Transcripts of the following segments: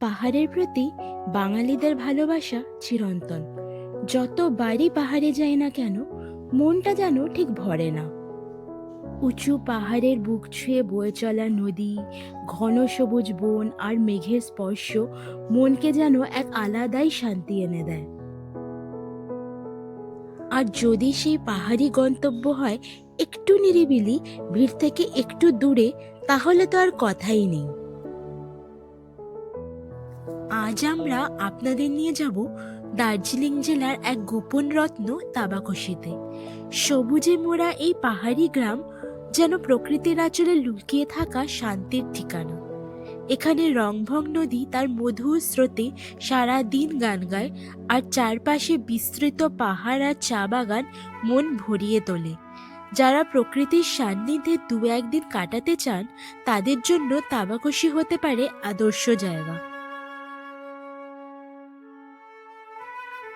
পাহাড়ের প্রতি বাঙালিদের ভালোবাসা চিরন্তন। যত বাড়ি পাহাড়ে যাই না কেন, মনটা যেন ঠিক ভরে না। উঁচু পাহাড়ের বুক ছুঁয়ে বয়ে চলা নদী, ঘন সবুজ বন আর মেঘের স্পর্শ মনকে যেন এক আলাদাই শান্তি এনে দেয়। আর যদি সেই পাহাড়ি গন্তব্য হয় একটু নিরিবিলি, ভিড় থেকে একটু দূরে, তাহলে তো আর কথাই নেই। আজ আমরা আপনাদের নিয়ে যাব দার্জিলিং জেলার এক গোপন রত্ন তাবাকশিতে সবুজে মোড়া এই পাহাড়ি গ্রাম যেন প্রকৃতির আঁচলে লুকিয়ে থাকা শান্তির ঠিকানা। এখানে রংভং নদী তার মধুর স্রোতে সারা দিন গান গায় আর চারপাশে বিস্তৃত পাহাড় আর চা বাগান মন ভরিয়ে তোলে। যারা প্রকৃতির সান্নিধ্যে দু একদিন কাটাতে চান, তাদের জন্য তাবাকশি হতে পারে আদর্শ জায়গা।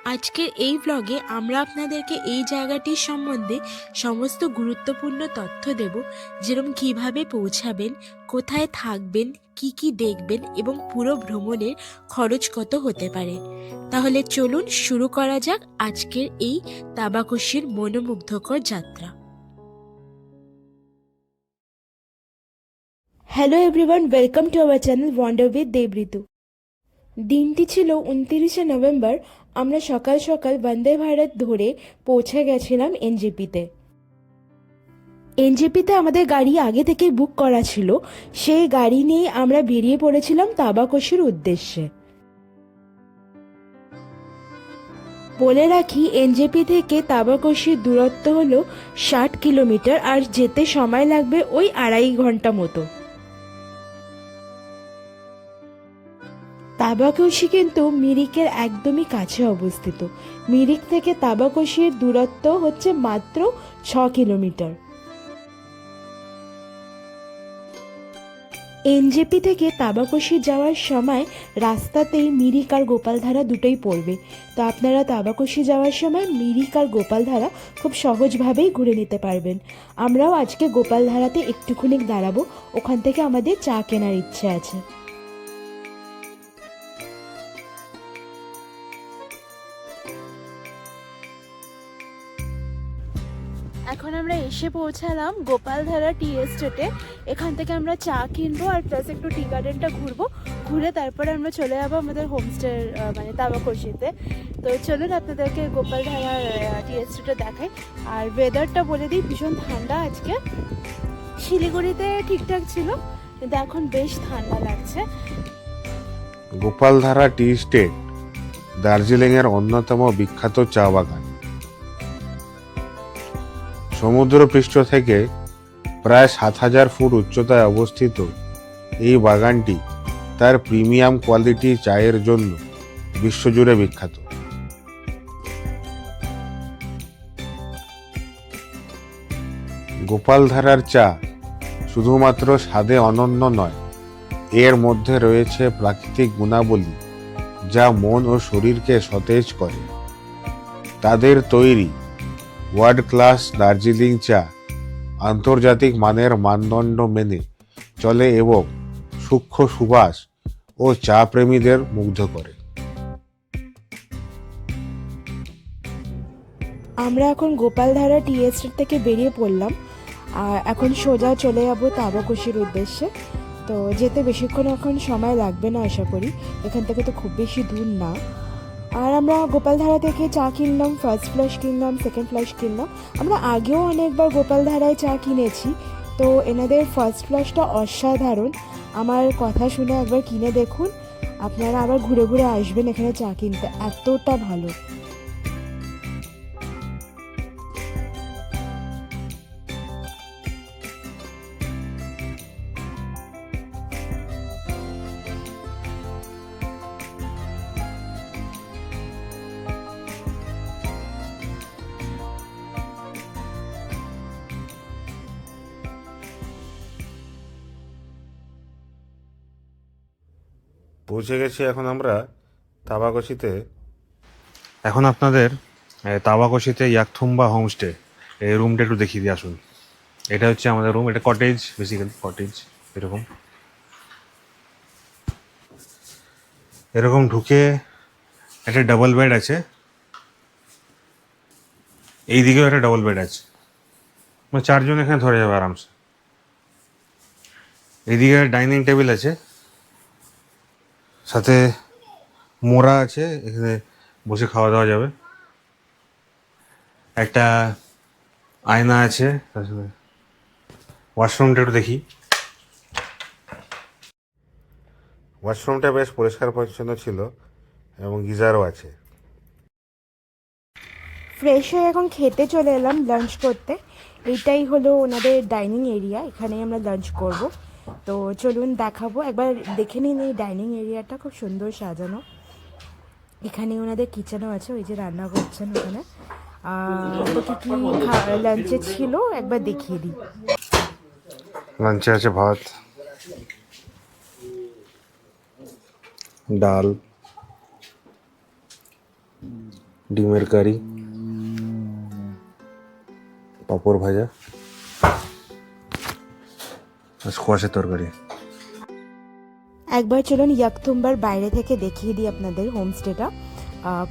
আজকের এই ব্লগে আমরা আপনাদেরকে এই জায়গাটির সম্বন্ধে সমস্ত গুরুত্বপূর্ণ তথ্য দেব যেরকম কীভাবে পৌঁছাবেন, কোথায় থাকবেন, কি কি দেখবেন এবং পুরো ভ্রমণের খরচ কত হতে পারে। তাহলে চলুন শুরু করা যাক আজকের এই তাবাকশির মনোমুগ্ধকর যাত্রা। Hello everyone welcome to our channel wonder with Debritu দিনটি ছিল উনতিরিশে নভেম্বর। আমরা সকাল সকাল বন্দে ভারত ধরে পৌঁছে গেছিলাম এনজেপিতে। এনজেপিতে আমাদের গাড়ি আগে থেকে বুক করা ছিল। সেই গাড়ি নিয়ে আমরা বেরিয়ে পড়েছিলাম তাবাকশির উদ্দেশ্যে। বলে রাখি, এনজেপি থেকে তাবাকশির দূরত্ব হলো ষাট কিলোমিটার আর যেতে সময় লাগবে ওই আড়াই ঘণ্টা মতো। তাবাকশি কিন্তু মিরিকের একদমই কাছে অবস্থিত। মিরিক থেকে তাবাকশির দূরত্ব হচ্ছে মাত্র ছ কিলোমিটার। এনজেপি থেকে তাবাকশি যাওয়ার সময় রাস্তাতেই মিরিক আর গোপালধারা দুটোই পড়বে। তো আপনারা তাবাকশি যাওয়ার সময় মিরিক আর গোপালধারা খুব সহজভাবেই ঘুরে নিতে পারবেন। আমরাও আজকে গোপালধারাতে একটুখানি দাঁড়াবো। ওখান থেকে আমাদের চা কেনার ইচ্ছে আছে। এসে পৌঁছালাম গোপালধারা টি এস্টেটে। এখান থেকে আমরা চা কিনবো আর প্লাস একটু টি গার্ডেনটা ঘুরবো। ঘুরে তারপরে আমরা চলে যাব আমাদের হোমস্টে মানে তাবাকশিতে। তো চলুন আপনাদেরকে গোপালধারার টি এস্টেটে দেখাই। আর ওয়েদারটা বলে দিই, ভীষণ ঠান্ডা আজকে। শিলিগুড়িতে ঠিকঠাক ছিল, কিন্তু এখন বেশ ঠান্ডা লাগছে। গোপালধারা টি স্টেট দার্জিলিংয়ের অন্যতম বিখ্যাত চা বাগান। সমুদ্রপৃষ্ঠ থেকে প্রায় সাত হাজার ফুট উচ্চতায় অবস্থিত এই বাগানটি তার প্রিমিয়াম কোয়ালিটি চায়ের জন্য বিশ্বজুড়ে বিখ্যাত। গোপালধারার চা শুধুমাত্র স্বাদে অনন্য নয়, এর মধ্যে রয়েছে প্রাকৃতিক গুণাবলী যা মন ও শরীরকে সতেজ করে। তাদের তৈরি ওয়ার্ল্ড ক্লাস দার্জিলিং চা, আন্তর্জাতিক মানের মানদণ্ড মেনে চলে এবং সূক্ষ্ম সুবাস ও চা প্রেমীদের মুগ্ধ করে। আমরা এখন গোপালধারা টি এস্টেট থেকে বেরিয়ে পড়লাম। আর এখন সোজা চলে যাব তাবাকশির উদ্দেশ্যে। তো যেতে বেশিক্ষণ এখন সময় লাগবে না, আশা করি। এখান থেকে তো খুব বেশি দূর না। আর আমরা গোপালধারা থেকে চা কিনলাম ফার্স্ট ফ্লাশ কিনলাম সেকেন্ড ফ্লাশ কিনলাম। আমরা আগেও অনেকবার গোপালধারায় চা কিনেছি, তো এনাদের ফার্স্ট ফ্লাশটা অসাধারণ। আমার কথা শুনে একবার কিনে দেখুন। আপনারা আবার ঘুরে ঘুরে আসবেন এখানে চা কিনতে, এতটা ভালো। পৌঁছে গেছি এখন আমরা তাবাকশিতে এখন আপনাদের তাবাকশিতে ইয়াকথুম্বা হোমস্টে এই রুমটা একটু দেখিয়ে দিয়ে আসুন। এটা হচ্ছে আমাদের রুম, এটা কটেজ বেসিক্যালি কটেজ, এরকম। এরকম ঢুকে একটা ডাবল বেড আছে। এই দিকেও একটা ডাবল বেড আছে। মানে চারজন এখানে ধরে যাবে আরামসে। এইদিকে ডাইনিং টেবিল আছে। সাথে মোড়া আছে, এখানে বসে খাওয়া দাওয়া যাবে। একটা আয়না আছে, তার সাথে ওয়াশরুমটা একটু দেখি। ওয়াশরুমটা বেশ পরিষ্কার পরিচ্ছন্ন ছিল এবং গিজারও আছে। ফ্রেশ হয়ে এখন খেতে চলে এলাম লাঞ্চ করতে। এইটাই হলো ওনাদের ডাইনিং এরিয়া এখানেই আমরা লাঞ্চ করব। তো চলুন দেখাবো। একবার দেখে নিন এই ডাইনিং এরিয়াটা, খুব সুন্দর সাজানো। এখানে ওনাদের কিচেনও আছে, ওই যে রান্না করছেন ওখানে। লাঞ্চে ছিল? একবার দেখিয়ে দিই। লাঞ্চে আছে ভাত, ডাল, ডিমের কারি, পাঁপড় ভাজা। তরকারি একবার চলুন ইয়াকথুম্বার বাইরে থেকে দেখিয়ে দিই আপনাদের হোমস্টেটা।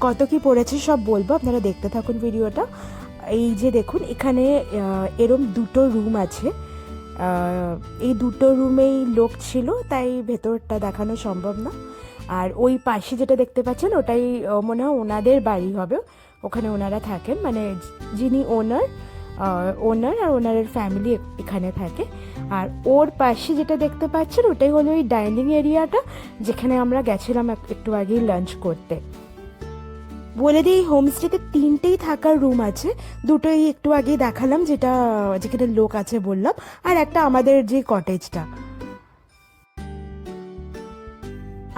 কত কি পড়েছে সব বলব, আপনারা দেখতে থাকুন ভিডিওটা। এই যে দেখুন, এখানে এরম দুটো রুম আছে। এই দুটো রুমেই লোক ছিল, তাই ভেতরটা দেখানো সম্ভব না। আর ওই পাশে যেটা দেখতে পাচ্ছেন, ওটাই মনে হয় ওনাদের বাড়ি হবে। ওখানে ওনারা থাকেন মানে যিনি ওনার ওনার আর ওনারের ফ্যামিলি এখানে থাকে। আর ওর পাশে যেটা দেখতে পাচ্ছেন, ওটাই হলো ওই ডাইনিং এরিয়াটা যেখানে আমরা গেছিলাম একটু আগেই লাঞ্চ করতে। বলে দিই হোমস্টেতে তিনটেই থাকার রুম আছে। দুটোই একটু আগেই দেখালাম, যেটা, যেখানে লোক আছে বললাম, আর একটা আমাদের যে কটেজটা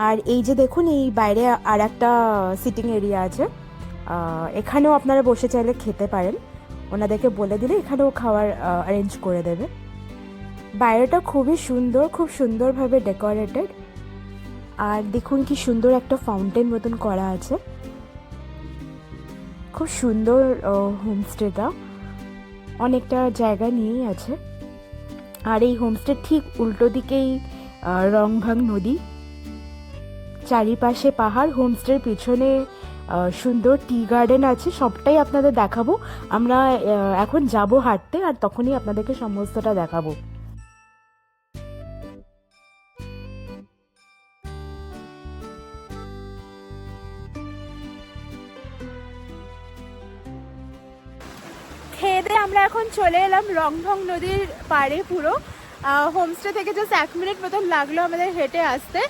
আর এই যে দেখুন, এই বাইরে আর একটা সিটিং এরিয়া আছে এখানেও আপনারা বসে চাইলে খেতে পারেন। ওনাদেরকে বলে দিলে এখানেও খাওয়ার অ্যারেঞ্জ করে দেবে। বাইরেটা খুবই সুন্দর, খুব সুন্দরভাবে ডেকোরেটেড আর দেখুন কি সুন্দর একটা ফাউন্টেন মতন করা আছে। খুব সুন্দর হোমস্টেটা অনেকটা জায়গা নিয়েই আছে। আর এই হোমস্টে ঠিক উল্টো দিকেই রংভাং নদী। চারিপাশে পাহাড় হোমস্টের পিছনে সুন্দর টি গার্ডেন আছে, সবটাই আপনাদের দেখাবো। আমরা এখন যাব হাঁটতে আর তখনই আপনাদেরকে সমস্তটা দেখাবো। খেয়ে আমরা এখন চলে এলাম রংভং নদীর পাড়ে পুরো। হোমস্টে থেকে জাস্ট এক মিনিট মতন লাগল আমাদের হেঁটে আসতে।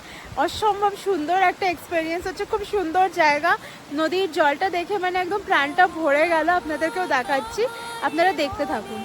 অসম্ভব সুন্দর একটা এক্সপিরিয়েন্স হচ্ছে, খুব সুন্দর জায়গা। নদীর জলটা দেখে মানে একদম প্রাণটা ভরে গেল, আপনাদেরকেও দেখাচ্ছি। আপনারা দেখতে থাকুন।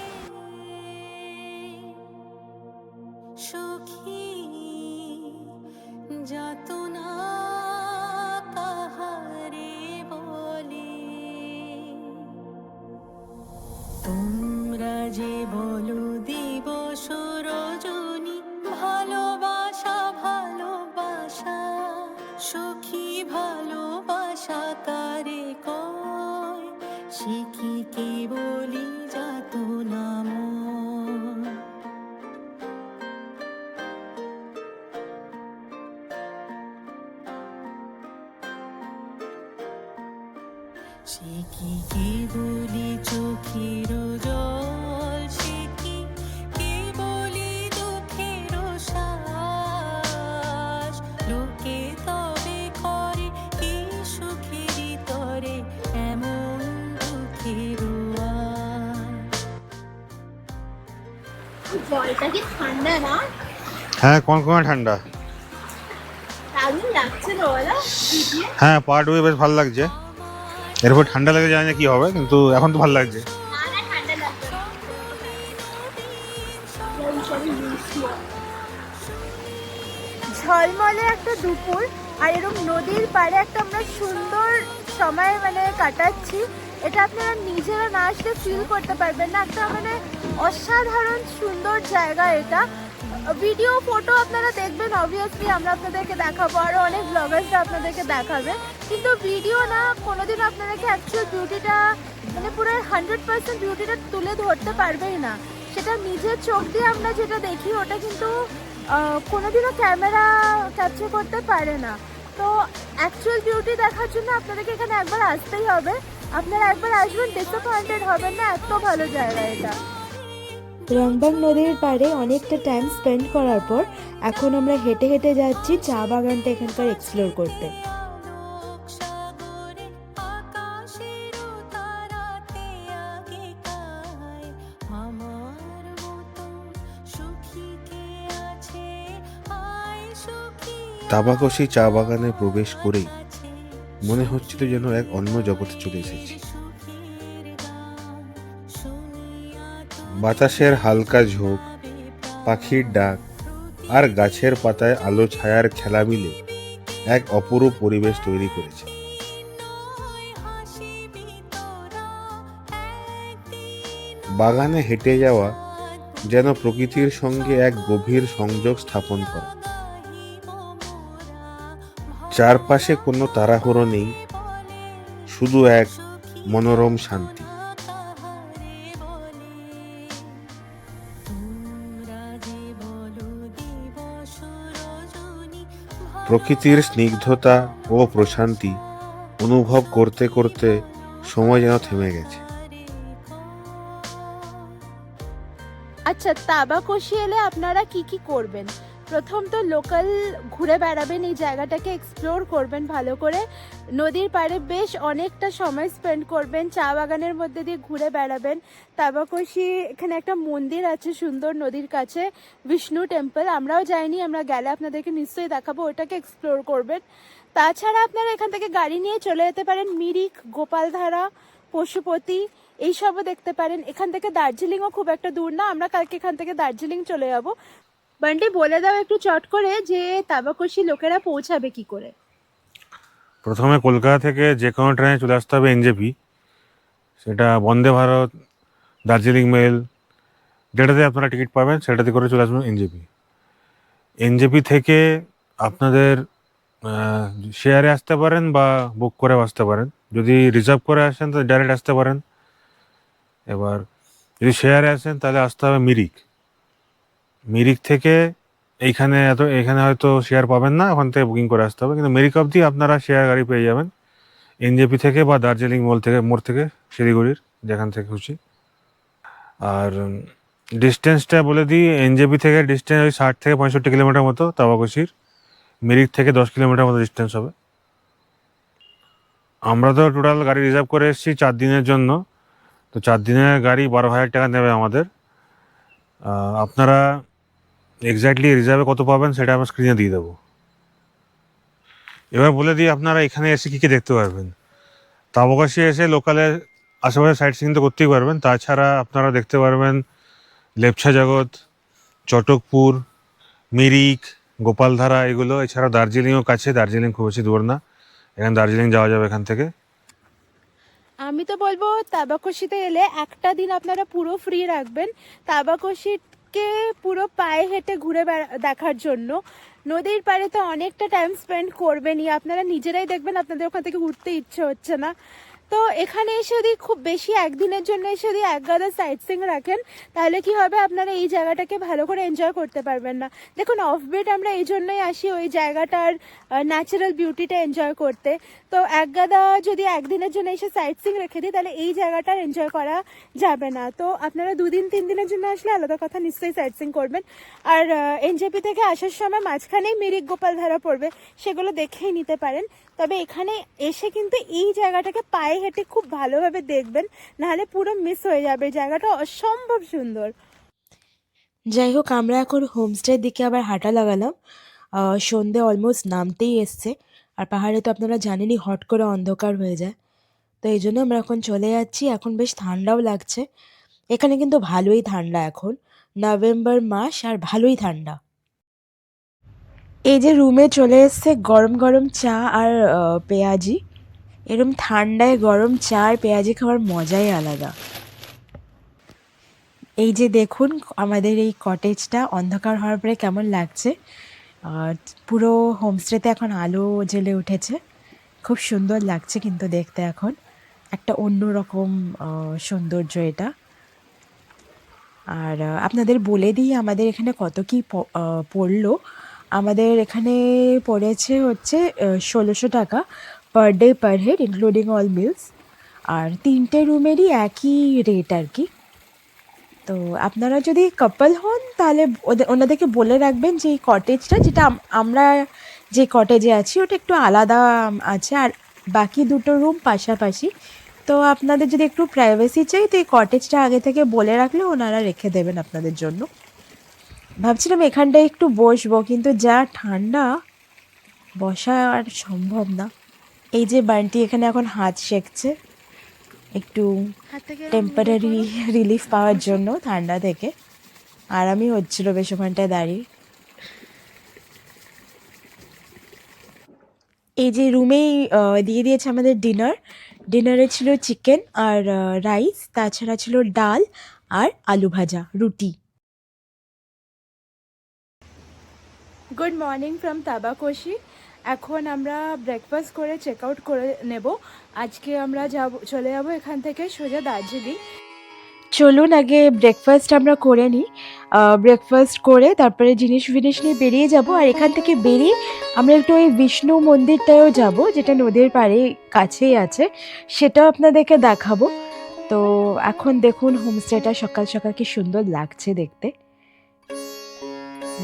সে কি কেবলি চোখের জল সে কি কেবলি দুঃখের শ্বাস। লোকে তবে করে কি সুখেরই তরে এমন দুঃখের আশ জলটা কি ঠান্ডা না? হ্যাঁ কোন কোন ঠান্ডা? দারুণ লাগছে তো হ্যাঁ পা ডুবে বেশ ভালো লাগছে। এরপর ঠান্ডা লেগে জানি না কি হবে, কিন্তু এখন তো ভালো লাগছে। ঝলমলে একটা দুপুর, আর এরকম নদীর পাড়ে একটা আমরা সুন্দর সময় মানে কাটাচ্ছি। এটা আপনারা নিজেরা না আসলে ফিল করতে পারবেন না। একটা মানে অসাধারণ সুন্দর জায়গা এটা। ভিডিও ফটো আপনারা দেখবেন অবভিয়াসলি আমরা আপনাদেরকে দেখাবো আরও অনেক ব্লগার্সরা আপনাদেরকে দেখাবে। কিন্তু ভিডিও না কোনোদিন আপনাদেরকে অ্যাকচুয়াল বিউটিটা মানে পুরো হান্ড্রেড পার্সেন্ট বিউটিটা তুলে ধরতে পারবেই না। সেটা নিজের চোখ দিয়ে আমরা যেটা দেখি, ওটা কিন্তু কোনোদিনও ক্যামেরা ক্যাপচার করতে পারে না। তো অ্যাকচুয়াল বিউটি দেখার জন্য আপনাদেরকে এখানে একবার আসতেই হবে। আপনারা একবার আসবেন ডিসঅ্যাপয়েন্টেড হবেন না, এত ভালো জায়গা এটা। রংবাং নদীর পাড়ে অনেকটা টাইম স্পেন্ড করার পর এখন আমরা হেঁটে হেঁটে যাচ্ছি চা বাগানটা এখানকার এক্সপ্লোর করতে। তাবাকশি চা বাগানে প্রবেশ করেই মনে হচ্ছিল যেন এক অন্য জগতে চলে এসেছি। বাতাসের হালকা ঝোঁক, পাখির ডাক আর গাছের পাতায় আলো ছায়ার খেলা মিলে এক অপরূপ পরিবেশ তৈরি করেছে। বাগানে হেঁটে যাওয়া যেন প্রকৃতির সঙ্গে এক গভীর সংযোগ স্থাপন করে। চারপাশে কোনো তাড়াহুড়ো নেই, শুধু এক মনোরম শান্তি। প্রকৃতির স্নিগ্ধতা ও প্রশান্তি অনুভব করতে করতে সময় যেন থেমে গেছে। আচ্ছা তাবা কষিয়ে এলে আপনারা কি কি করবেন? প্রথম তো লোকাল ঘুরে বেড়াবেন, এই জায়গাটাকে এক্সপ্লোর করবেন ভালো করে। নদীর পাড়ে বেশ অনেকটা সময় স্পেন্ড করবেন, চা বাগানের মধ্যে দিয়ে ঘুরে বেড়াবেন। তাবাকশি, এখানে একটা মন্দির আছে সুন্দর নদীর কাছে, বিষ্ণু টেম্পল আমরাও যাইনি, আমরা গেলে আপনাদেরকে নিশ্চয়ই দেখাবো, ওটাকে এক্সপ্লোর করবেন। তাছাড়া আপনারা এখান থেকে গাড়ি নিয়ে চলে যেতে পারেন মিরিক, গোপালধারা, পশুপতি, এইসবও দেখতে পারেন। এখান থেকে দার্জিলিংও খুব একটা দূর না, আমরা কালকে এখান থেকে দার্জিলিং চলে যাব। বান্টি, বলে দাও একটু চট করে যে তাবাকশি লোকেরা পৌঁছাবে কি করে। প্রথমে কলকাতা থেকে যে কোনো ট্রেনে চলে আসতে হবে এনজেপি। সেটা বন্দে ভারত, দার্জিলিং মেল, যেটাতে আপনারা টিকিট পাবেন, সেটাতে করে চলে আসবেন এনজেপি। এনজেপি থেকে আপনাদের শেয়ারে আসতে পারেন বা বুক করে আসতে পারেন। যদি রিজার্ভ করে আসেন তো ডাইরেক্ট আসতে পারেন। এবার যদি শেয়ারে আসেন, তাহলে আসতে হবে মিরিক। মিরিক থেকে এইখানে এত, এখানে হয়তো শেয়ার পাবেন না, ওখান থেকে বুকিং করে আসতে হবে। কিন্তু মেরিক অবধি আপনারা শেয়ার গাড়ি পেয়ে যাবেন। এনজেপি থেকে বা দার্জিলিং মোল থেকে, মোড় থেকে, শিলিগুড়ির, যেখান থেকে খুশি। আর ডিস্টেন্সটা বলে দিই এনজেপি থেকে ডিস্টেন্স ওই ষাট থেকে পঁয়ষট্টি কিলোমিটার মতো তাবাকুশির। মিরিক থেকে দশ কিলোমিটার মতো ডিস্টেন্স হবে। আমরা তো টোটাল গাড়ি রিজার্ভ করে এসেছি চার দিনের জন্য। তো চার দিনের গাড়ি বারো হাজার টাকা নেবে আমাদের। আপনারা এক্স্যাক্টলি রিজার্ভে কত পাবেন সেটা আমরা স্ক্রিনে দিয়ে দেবো। এবার বলে দিই আপনারা এখানে এসে কী কী দেখতে পারবেন। তাবকাশি এসে লোকালে আশেপাশে সাইট সিন তো করতেই পারবেন। তাছাড়া আপনারা দেখতে পারবেন লেপছা জগৎ, চটকপুর, মিরিক, গোপালধারা এগুলো। এছাড়া দার্জিলিংও কাছে, দার্জিলিং খুব বেশি দূর না। এখানে দার্জিলিং যাওয়া যাবে এখান থেকে। আমি তো বলব তাবাকশিতে এলে একটা দিন আপনারা পুরো ফ্রি রাখবেন। তাবাকশিকে পুরো পায়ে হেঁটে ঘুরে দেখার জন্য। নদীর পাড়ে তো অনেকটা টাইম স্পেন্ড করবেনই। আপনারা নিজেরাই দেখবেন, আপনাদের ওখান থেকে ঘুরতে ইচ্ছে হচ্ছে না। তো এখানে এসে যদি খুব বেশি একদিনের জন্য এসে যদি এক গাদা সাইট সিং রাখেন, তাহলে কি হবে? আপনারা এই জায়গাটাকে ভালো করে এনজয় করতে পারবেন না। দেখুন অফ অফবিট আমরা এই জন্যই আসি ওই জায়গাটার ন্যাচারাল বিউটিটা এনজয় করতে। তো এক গাদা যদি একদিনের জন্য এসে সাইট সিং রেখে দিই, তাহলে এই জায়গাটার এনজয় করা যাবে না। তো আপনারা দুদিন, তিন দিনের জন্য আসলে আলাদা কথা, নিশ্চয়ই সাইট সিং করবেন। আর এনজেপি থেকে আসার সময় মাঝখানেই মিরিক গোপাল ধারা পড়বে, সেগুলো দেখেই নিতে পারেন। তবে এখানে এসে কিন্তু এই জায়গাটাকে পায়ে হেঁটে খুব ভালোভাবে দেখবেন, নাহলে পুরো মিস হয়ে যাবে। জায়গাটা অসম্ভব সুন্দর। যাই হোক, আমরা এখন হোমস্টের দিকে আবার হাঁটা লাগালাম। সন্ধে অলমোস্ট নামতেই এসছে। আর পাহাড়ে তো আপনারা জানেনই, হট করে অন্ধকার হয়ে যায়। তো এই জন্য আমরা এখন চলে যাচ্ছি। এখন বেশ ঠান্ডাও লাগছে। এখানে কিন্তু ভালোই ঠান্ডা এখন। নভেম্বর মাস আর ভালোই ঠান্ডা। এই যে রুমে চলে এসছে গরম গরম চা আর পেঁয়াজি। এরম ঠান্ডায় গরম চা আর পেঁয়াজি খাওয়ার মজাই আলাদা। এই যে দেখুন, আমাদের এই কটেজটা অন্ধকার হওয়ার পরে কেমন লাগছে। পুরো হোমস্টেতে এখন আলো জ্বলে উঠেছে। খুব সুন্দর লাগছে কিন্তু দেখতে এখন। একটা অন্যরকম সৌন্দর্য এটা। আর আপনাদের বলে দিই আমাদের এখানে কত কি পড়ল। আমাদের এখানে পড়েছে হচ্ছে ষোলোশো টাকা per day per head including all meals আর তিনটে রুমেরই একই রেট আর কি। তো আপনারা যদি কাপল হন, তাহলে ওদের ওনাদেরকে বলে রাখবেন যে এই কটেজটা যেটা আমরা যে কটেজে আছি, ওটা একটু আলাদা আছে। আর বাকি দুটো রুম পাশাপাশি। তো আপনাদের যদি একটু প্রাইভেসি চাই, তো এই কটেজটা আগে থেকে বলে রাখলে ওনারা রেখে দেবেন আপনাদের জন্য। ভাবছিলাম এখানটায় একটু বসবো কিন্তু যা ঠান্ডা বসা আর সম্ভব না। এই যে বানটি এখানে এখন হাত সেঁকছে একটু টেম্পারারি রিলিফ পাওয়ার জন্য ঠান্ডা থেকে। আরামই হচ্ছিল বেশ ওখানটায় দাঁড়িয়ে। এই যে রুমেই দিয়ে দিয়েছে আমাদের ডিনার ডিনারে ছিল চিকেন আর রাইস তাছাড়া ছিল ডাল আর আলু ভাজা রুটি। গুড মর্নিং ফ্রম তাবাকোশি এখন আমরা ব্রেকফাস্ট করে চেক আউট করে নেব। আজকে আমরা যাব, চলে যাব এখান থেকে সোজা দার্জিলিং। চলুন আগে ব্রেকফাস্ট আমরা করে নিই। ব্রেকফাস্ট করে তারপরে জিনিস ফিনিস নিয়ে বেরিয়ে যাব। আর এখান থেকে বেরিয়ে আমরা একটু ওই বিষ্ণু মন্দিরটায়ও যাব, যেটা নদীর পাড়ে কাছেই আছে। সেটাও আপনাদেরকে দেখাবো। তো এখন দেখুন হোমস্টেটা সকাল সকাল কি সুন্দর লাগছে দেখতে।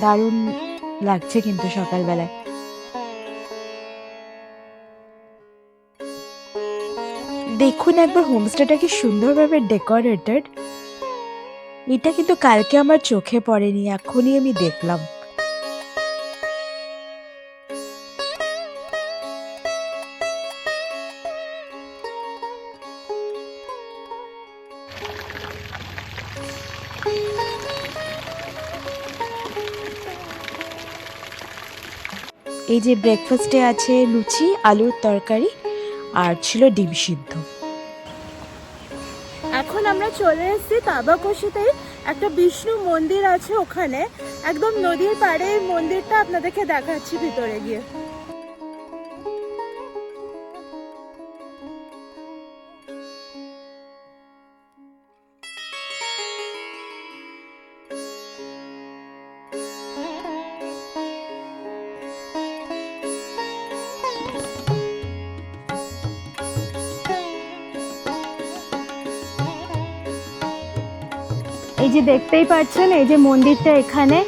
দারুণ লাগছে কিন্তু সকালবেলায়। দেখুন একবার হোমস্টেটা কি সুন্দরভাবে ডেকোরেটেড। এটা কিন্তু কালকে আমার চোখে পড়েনি, এখনই আমি দেখলাম। এই যে ব্রেকফাস্টে আছে লুচি, আলুর তরকারি আর ছিল ডিম সিদ্ধ। এখন আমরা চলে এসেছি তাবাকশিতে একটা বিষ্ণু মন্দির আছে ওখানে। একদম নদীর পাড়ে মন্দিরটা আপনাদেরকে দেখাচ্ছি ভিতরে গিয়ে। এই যে দেখতেই পাচ্ছেন, এই যে মন্দিরটা এখানে।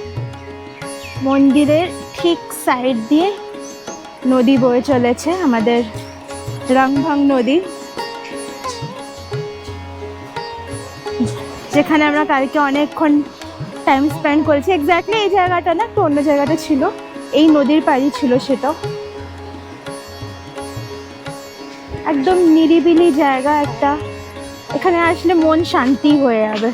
মন্দিরের ঠিক সাইড দিয়ে নদী বয়ে চলেছে, আমাদের রংভং নদী। যেখানে আমরা কালকে অনেকক্ষণ টাইম স্পেন্ড করেছি। এক্স্যাক্টলি এই জায়গাটা না, একটু অন্য জায়গাটা ছিল। এই নদীর পাড়ি ছিল সেটাও একদম নিরিবিলি জায়গা একটা। এখানে আসলে মন শান্তি হয়ে যাবে।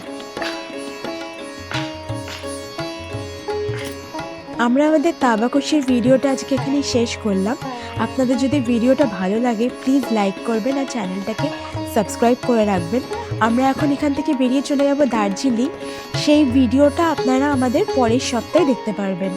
আমরা আমাদের তাবাকুশির ভিডিওটা আজকে এখানে শেষ করলাম। আপনাদের যদি ভিডিওটা ভালো লাগে প্লিজ লাইক করবেন আর চ্যানেলটাকে সাবস্ক্রাইব করে রাখবেন। আমরা এখন এখান থেকে বেরিয়ে চলে যাব দার্জিলিং। সেই ভিডিওটা আপনারা আমাদের পরের সপ্তাহে দেখতে পারবেন।